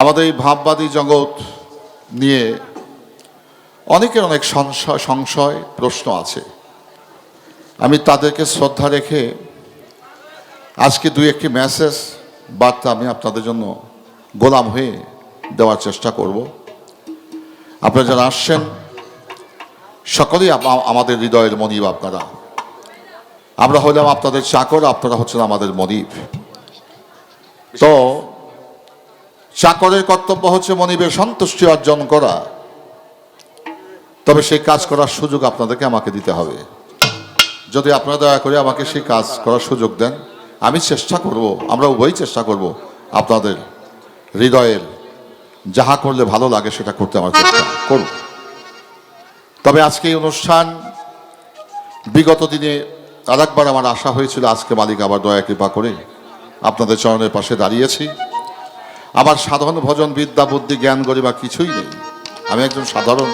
আমাদের এই ভাববাদী জগৎ নিয়ে অনেকের অনেক সংশয় সংশয়, প্রশ্ন আছে। আমি তাদেরকে শ্রদ্ধা রেখে আজকে দুই একটি মেসেজ বার্তা আমি আপনাদের জন্য গোলাম হয়ে দেওয়ার চেষ্টা করব। আপনারা যারা আসছেন, সকলেই আমাদের হৃদয়ের মনিব আপনারা। আমরা হলাম আপনাদের চাকর, আপনারা হচ্ছেন আমাদের মনিব। তো চাকরের কর্তব্য হচ্ছে মনিবের সন্তুষ্টি অর্জন করা। তবে সেই কাজ করার সুযোগ আপনাদেরকে আমাকে দিতে হবে। যদি আপনারা দয়া করে আমাকে সেই কাজ করার সুযোগ দেন, আমি চেষ্টা করব, আমরা উভয়ই চেষ্টা করব আপনাদের হৃদয়ের যাহা করলে ভালো লাগে সেটা করতে আমার চেষ্টা করব তবে আজকে এই অনুষ্ঠান বিগত দিনে আরেকবার আমার আশা হয়েছিল আজকে মালিক আবার দয়া কৃপা করে আপনাদের চরণের পাশে দাঁড়িয়েছি। আমার সাধারণ ভজন, বিদ্যা, বুদ্ধি, জ্ঞান গরিমা কিছুই নেই। আমি একজন সাধারণ,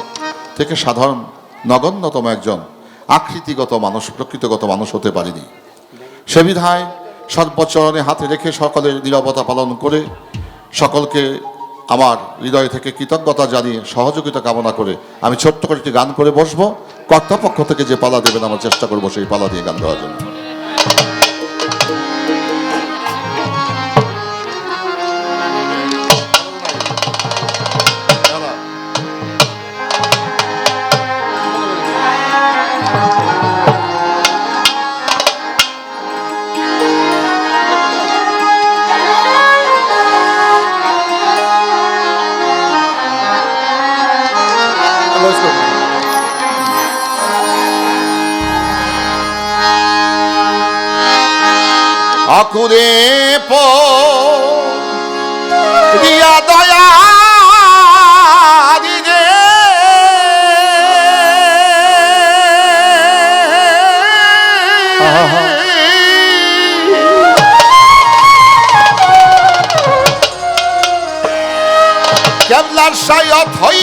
থেকে সাধারণ, নগণ্যতম একজন, আকৃতিগত মানুষ, প্রকৃতিগত মানুষ হতে পারিনি। সে বিধায় সর্বচরণে হাতে রেখে সকলের নিরবতা পালন করে, সকলকে আমার হৃদয় থেকে কৃতজ্ঞতা জানিয়ে সহযোগিতা কামনা করে আমি ছোট্ট করে একটি গান করে বসবো। কর্তাপক্ষ থেকে যে পালা দেবেন, আমার চেষ্টা করব সেই পালা দিয়ে গান গাওয়ার জন্য। আকুরে পো। রিয়া দয়া রে কেবলার সায়ত হই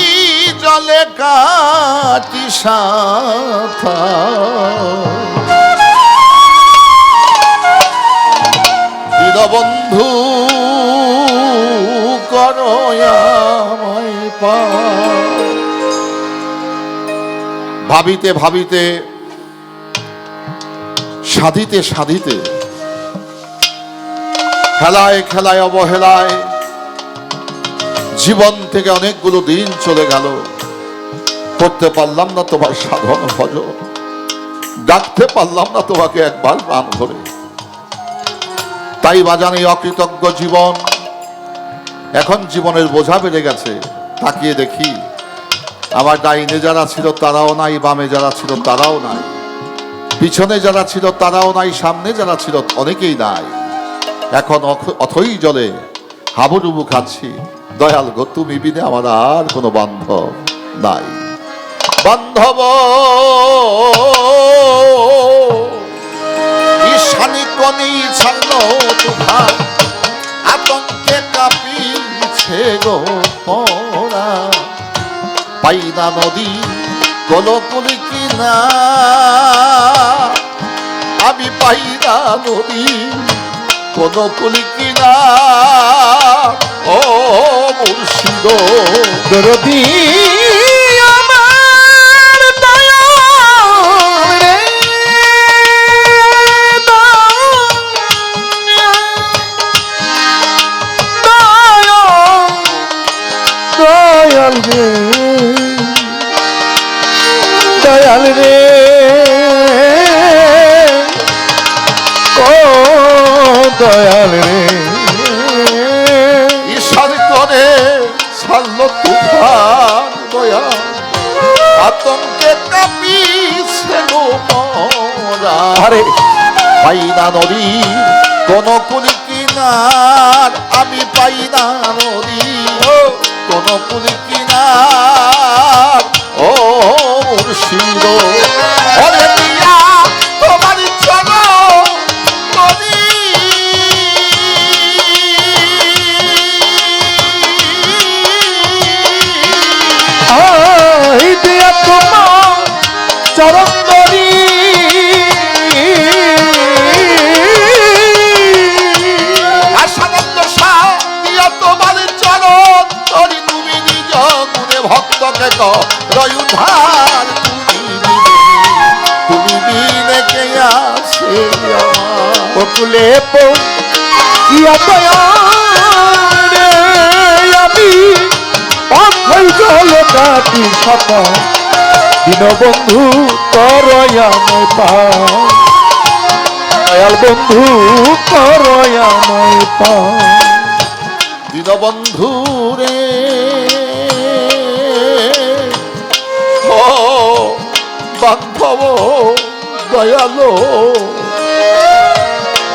জলে কাটি সাথা। দীনবন্ধু করো আমায় ভাবিতে ভাবিতে, সাধিতে সাধিতে, খেলায় খেলায় অবহেলায়, জীবন থেকে অনেকগুলো দিন চলে গেল। করতে পারলাম না তোমার সাধন ভজ ডাকতে পারলাম না তোমাকে একবার প্রাণ ভরে তাই বাজান এই অকৃতজ্ঞ জীবন। এখন জীবনের বোঝা বেড়ে গেছে, তাকিয়ে দেখি। আমার ডাইনে যারা ছিল তারাও নাই, বামে যারা ছিল তারাও নাই। পিছনে যারা ছিল তারাও নাই, সামনে যারা ছিল অনেকেই নাই। এখন অথ- অথই জলে হাবুডুবু খাচ্ছি। দয়াল গো, তুমি বিনে আমার আর কোনো বান্ধব নাই। বান্ধব! কনি ছাড়ল তুফান। আতঙ্কে কাঁপিছে গো পরা পাইনা নদী কলকুলি কিনা। আমি পাইনা নদী কোন কুলি কিনা। ও মুর্শিদ। দরদি মরা পাই না নদী কোন কুলি কিনার আমি পাই না নদী কোন কুলি দয়ারে আমি পাখই জল কাটি সতা দীনবন্ধু করয়াময় পা দয়াল বন্ধু দীনবন্ধু রে বান্ধব, দয়ালো।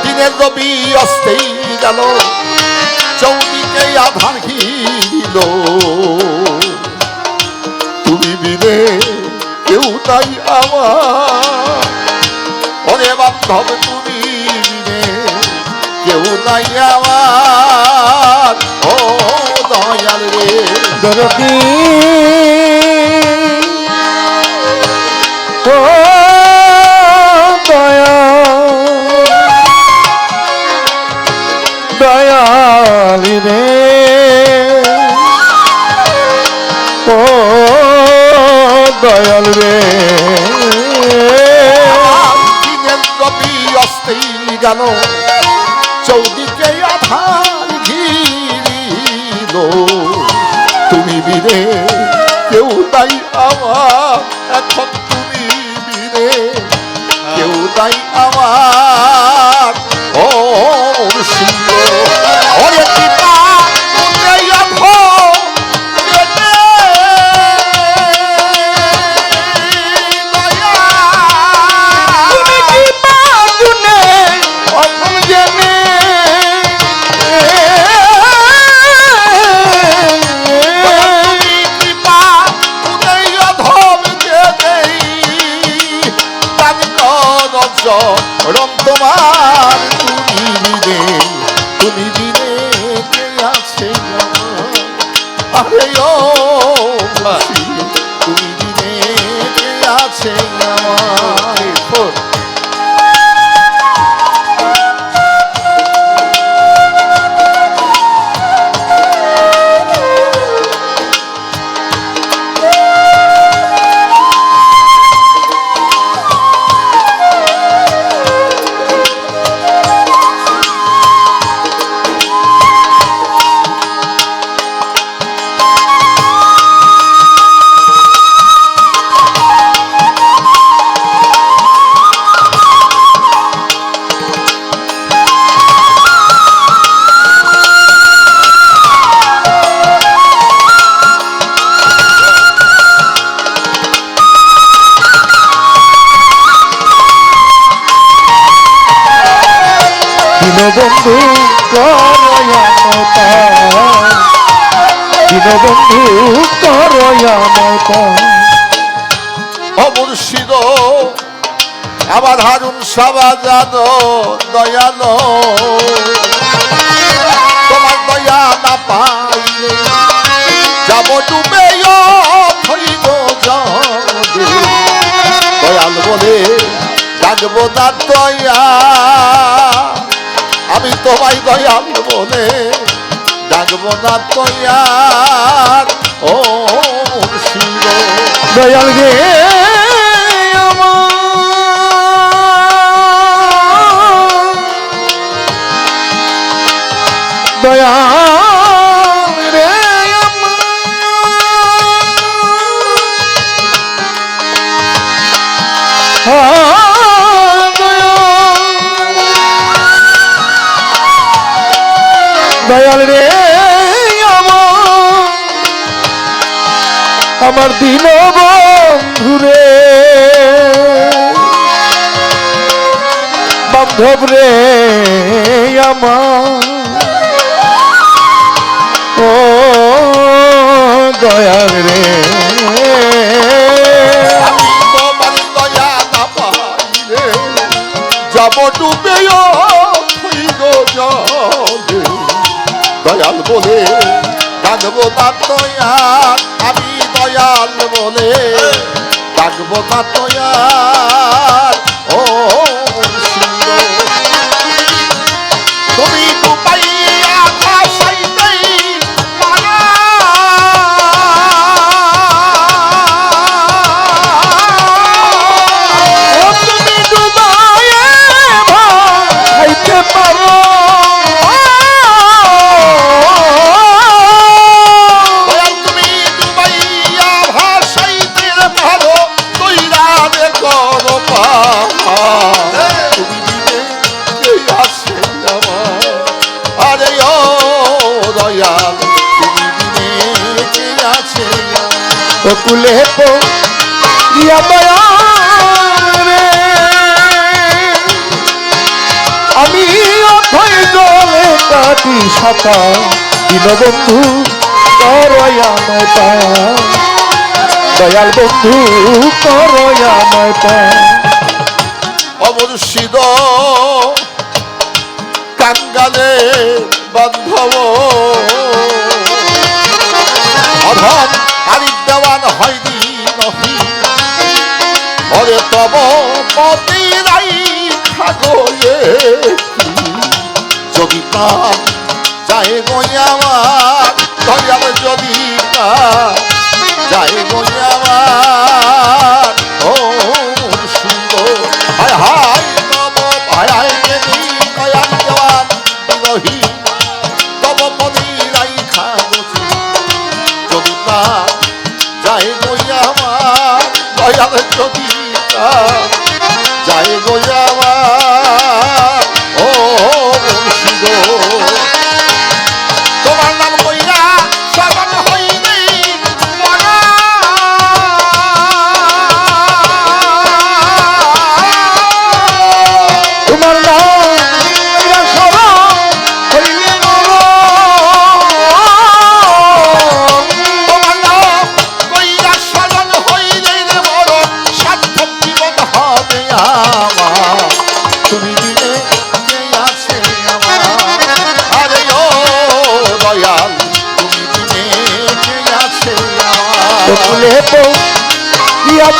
দিনের রবি আসতেই গেল, চৌদিকে আধার ঘিরিল। তুমি বিনে কেউ তাই আমার। ওরে বান্ধব, তুমি বিনে কেউ নাই আমার। ও দয়াল রে। দরদি। আমার এখন তুমি বিনে কেউ তাই আমার করয়ামতা অমুর্শিদ আমার হারুন সাবাজান দয়াল। তোমার দয়া না পাইলে যাব ডুবে জলে দয়াল বলে ডাকবো না দয়া। আমি তোমায় দয়াল বলে ডাকবো না দয়া ও মুর্শিদ দয়াল গে দয়াল দয়াল রে আমার। দিন বন্ধুরে বান্ধব রে ও দয়াল রে। যাব ডুবে বলে ডাকবো তার দয়াল আমি দয়াল বলে ডাকবো তার দয়াল কাটি সাতা দীনবন্ধু করয়া নয় পা দয়াল বন্ধু, করয়া নয় পা অমর্ষিদ কাঙ্গালে বান্ধব। অধম আরিফ দেওয়ান হয়নি নহি। ওরে তব মতিরাই খাগয়ে যদি প্রাণ গই আমার দয়াল যদি প্রাণ যায় আমার ও সুন্দর হায় হায় তব হায় হায় দেবী দয়াল দেওয়ান বিরহী তব মতিরাই খাগছি যদি প্রাণ যায় গই আমার দয়াল যদি প্রাণ যায় আমার